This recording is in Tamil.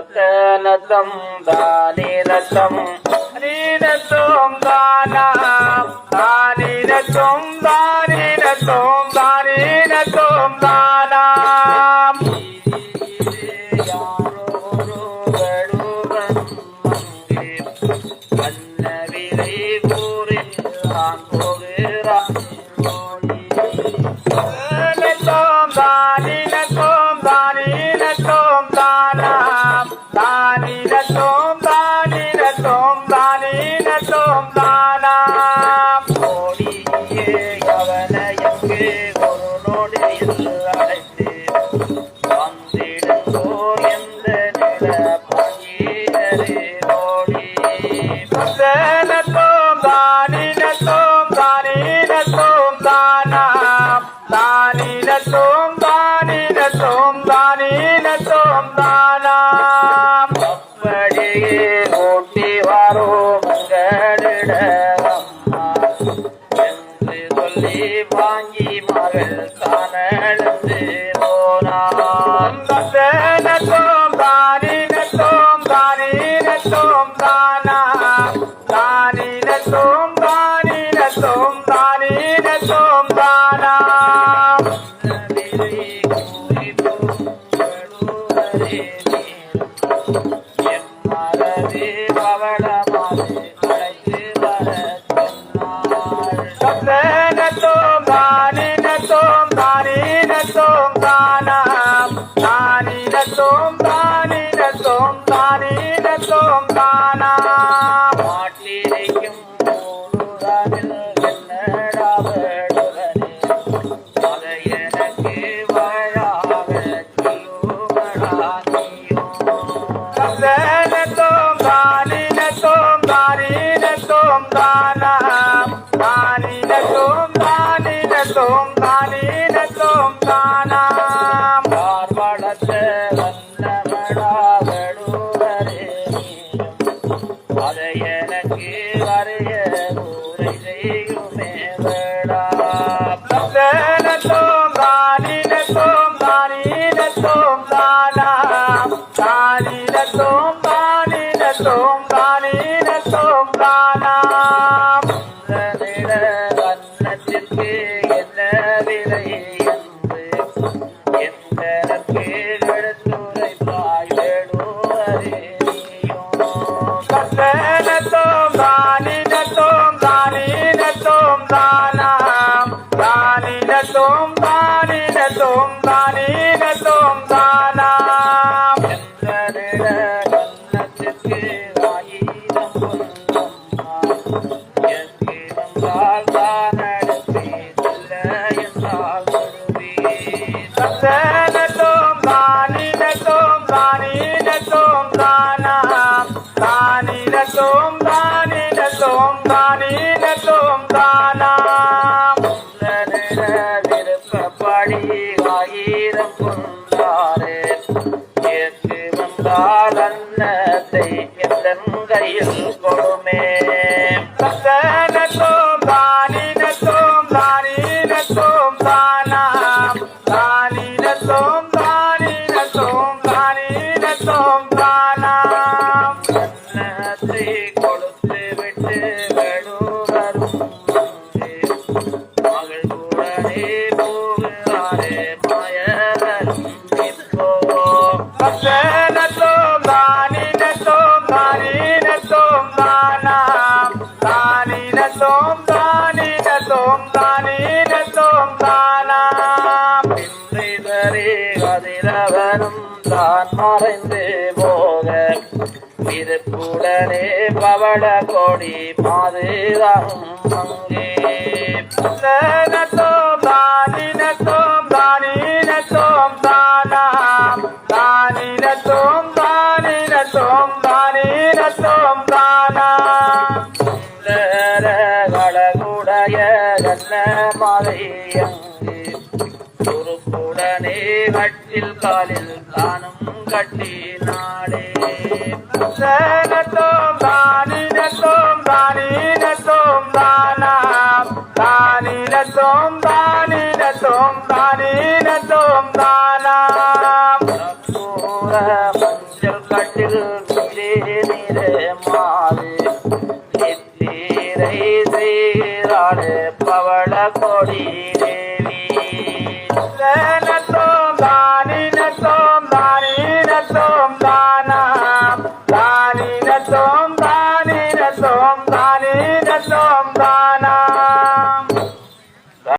தத்தனத்தம் தானிரத்தம் நீனத்தோம் தானாம் தானிரத்தோம் தானிரத்தோம் தானிரத்தோம் தானாம். யாரோ ஒருவருவன் அங்கே கூறில் தானாம் தானினத்தோம் தானினத்தோம் தானினத்தோம் தானாம் ஓடியே கவலையங்கு ஒரு நொடியில் எம்மரவே பவளமாலே அழைத்து வரச் பார்வளத்த வல்லவடா அதை எனக்கு வரைய ஊரை செய்யுமே வேடா சந்தனத்தோம் தானினத்தோம் தானினத்தோம் தானாம். தானினத்தோம் தானினத்தோம் தானினத்தோம் எந்தன் கையில் கொடுமே சந்தனத்தோம் தானினத்தோம் தானினத்தோம் தானாம். தானினத்தோம் தானினத்தோம் தானினத்தோம் தானாம். அன்னத்தை கொடுத்து விட்டு வெடுவரும் அங்கே மகள் கூடவே தானினத்தோம் தானாம். தானினத்தோம் தானினத்தோம் தானினத்தோம் தானாம். பின்றிதரே கதிரவனும் தான் மறைந்து போக விருப்புடனே பவள கொடி மாதுராகும் அங்கே சந்தனத்தோம் தானினத்தோம் தானினத்தோம் தானாம். சுந்தர பொறுப்புடனே கட்டில் காலில் தானும் கட்டி நாடே சனத்தோம் தானினத்தோம் தானினத்தோம் தானாம் தானினத்தோம் தானினத்தோம் தானினத்தோம் தானாம் மஞ்சள் கட்டில் நாடு பவள கொடி தேவி. நத்தோம் தானி நத்தோம் தானி நத்தோம் தான்.